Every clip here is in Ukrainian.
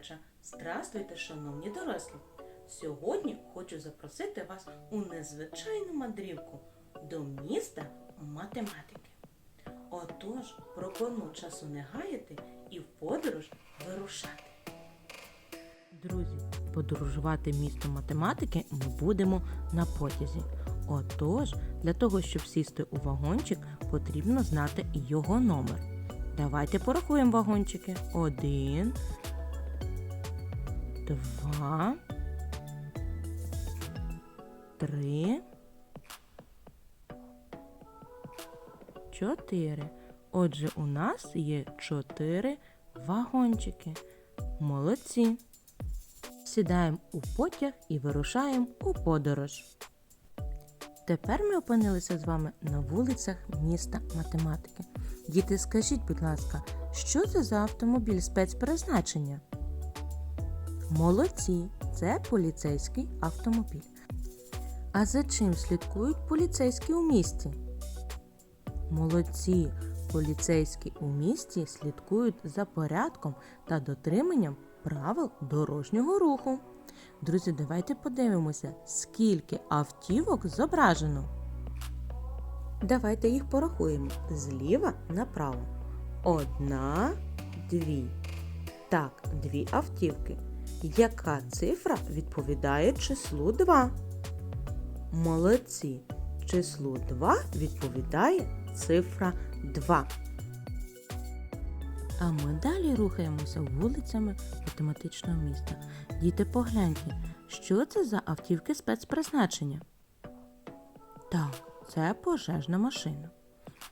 передача Здравствуйте, шановні дорослі! Сьогодні хочу запросити вас у незвичайну мандрівку до міста математики. Отож, пропоную часу не гаяти і в подорож вирушати. Друзі, подорожувати містом математики ми будемо на потязі. Отож, для того, щоб сісти у вагончик, потрібно знати його номер. Давайте порахуємо вагончики. Один, два, три, чотири. Отже, у нас є чотири вагончики. Молодці. Сідаємо у потяг і вирушаємо у подорож. Тепер ми опинилися з вами на вулицях міста математики. Діти, скажіть, будь ласка, що це за автомобіль спецпризначення? Молодці, це поліцейський автомобіль. А за чим слідкують поліцейські у місті? Молодці, поліцейські у місті слідкують за порядком та дотриманням правил дорожнього руху. Друзі, давайте подивимося, скільки автівок зображено. Давайте їх порахуємо зліва направо. Одна, дві. Так, дві автівки. Яка цифра відповідає числу 2? Молодці. Числу 2 відповідає цифра 2. А ми далі рухаємося вулицями математичного міста. Діти, погляньте, що це за автівки спецпризначення? Так, це пожежна машина.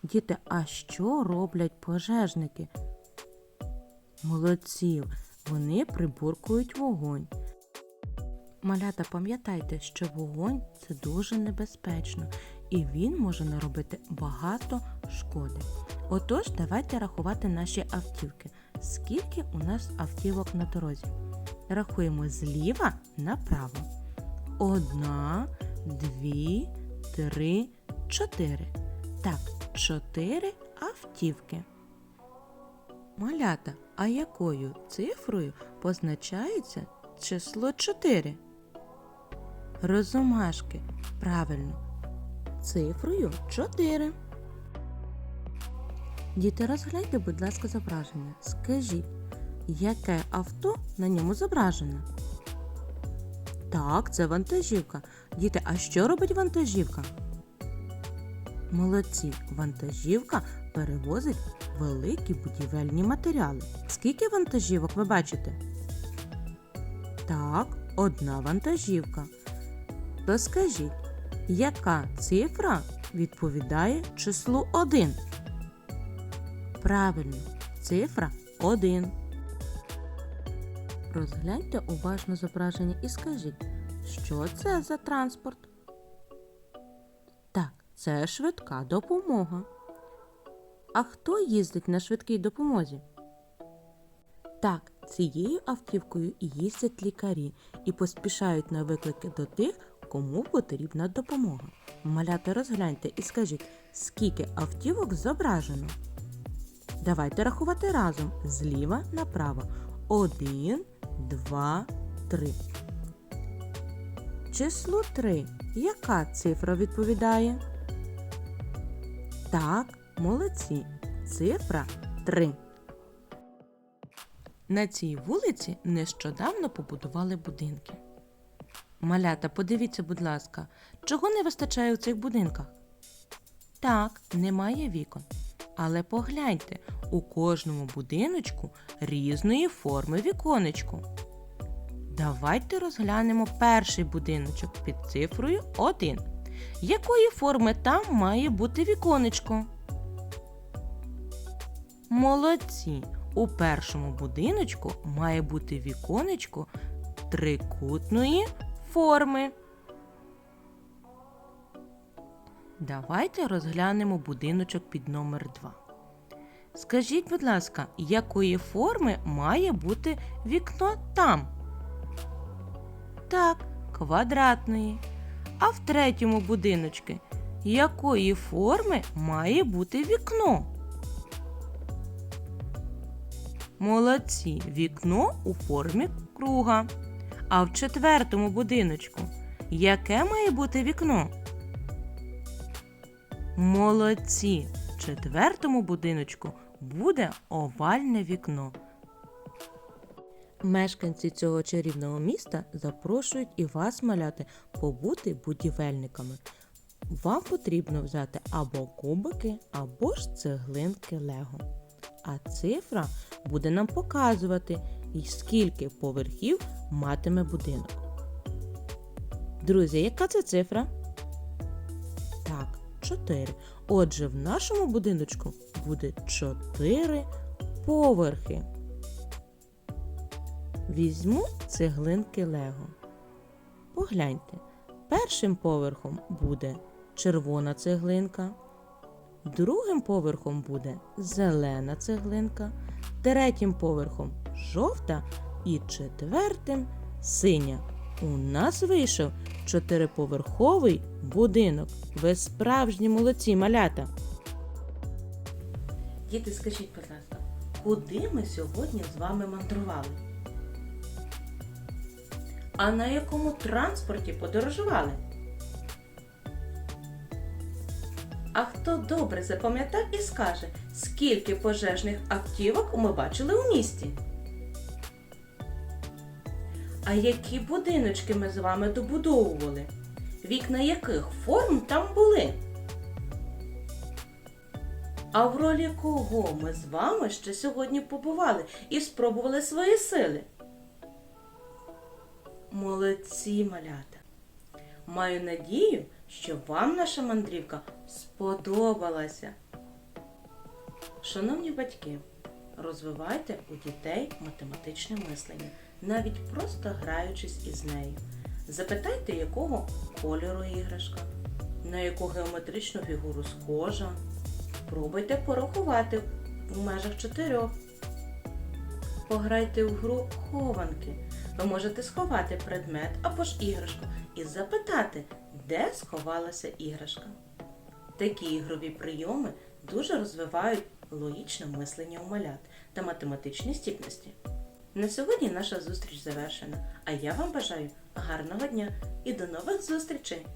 Діти, а що роблять пожежники? Молодці, вони приборкують вогонь. Малята, пам'ятайте, що вогонь це дуже небезпечно і він може наробити багато шкоди. Отож, давайте рахувати наші автівки. Скільки у нас автівок на дорозі? Рахуємо зліва направо. Одна, дві, три, чотири. Так, чотири автівки. Малята, а якою цифрою позначається число 4? Розумашки. Правильно. Цифрою 4. Діти, розгляньте, будь ласка, зображення. Скажіть, яке авто на ньому зображене? Так, це вантажівка. Діти, а що робить вантажівка? Молодці, вантажівка перевозить великі будівельні матеріали. Скільки вантажівок ви бачите? Так, одна вантажівка. То скажіть, яка цифра відповідає числу 1? Правильно, цифра 1. Розгляньте уважно зображення і скажіть, що це за транспорт? Так, це швидка допомога. А хто їздить на швидкій допомозі? Так, цією автівкою їздять лікарі і поспішають на виклики до тих, кому потрібна допомога. Малята розгляньте і скажіть, скільки автівок зображено. Давайте рахувати разом зліва направо. Один, два, три. Число 3. Яка цифра відповідає? Так, молодці. Цифра 3. На цій вулиці нещодавно побудували будинки. Малята, подивіться, будь ласка, чого не вистачає у цих будинках? Так, немає вікон. Але погляньте, у кожному будиночку різної форми віконечку. Давайте розглянемо перший будиночок під цифрою 1. Якої форми там має бути віконечко? Молодці! У першому будиночку має бути віконечко трикутної форми. Давайте розглянемо будиночок під номер 2. Скажіть, будь ласка, якої форми має бути вікно там? Так, квадратної. А в третьому будиночку якої форми має бути вікно? Молодці, вікно у формі круга. А в четвертому будиночку яке має бути вікно? Молодці. В четвертому будиночку буде овальне вікно. Мешканці цього чарівного міста запрошують і вас, маляти, побути будівельниками. Вам потрібно взяти або кубики, або ж цеглинки Лего. А цифра буде нам показувати, і скільки поверхів матиме будинок. Друзі, яка це цифра? Так, 4. Отже, в нашому будиночку буде 4 поверхи. Візьму цеглинки Лего. Погляньте, першим поверхом буде червона цеглинка, другим поверхом буде зелена цеглинка, третім поверхом жовта і четвертим синя. У нас вийшов чотириповерховий будинок. Ви справжні молодці малята. Діти, скажіть, будь ласка, куди ми сьогодні з вами мандрували? А на якому транспорті подорожували? Хто добре запам'ятав і скаже, скільки пожежних автівок ми бачили у місті? А які будиночки ми з вами добудовували? Вікна яких форм там були? А в ролі кого ми з вами ще сьогодні побували і спробували свої сили? Молодці малята! Маю надію, що вам наша мандрівка сподобалася. Шановні батьки, розвивайте у дітей математичне мислення, навіть просто граючись із нею. Запитайте, якого кольору іграшка, на яку геометричну фігуру схожа. Пробуйте порахувати у межах чотирьох. Пограйте в гру хованки. Ви можете сховати предмет або ж іграшку і запитати, де сховалася іграшка. Такі ігрові прийоми дуже розвивають логічне мислення у малят та математичні стіпності. На сьогодні наша зустріч завершена, а я вам бажаю гарного дня і до нових зустрічей!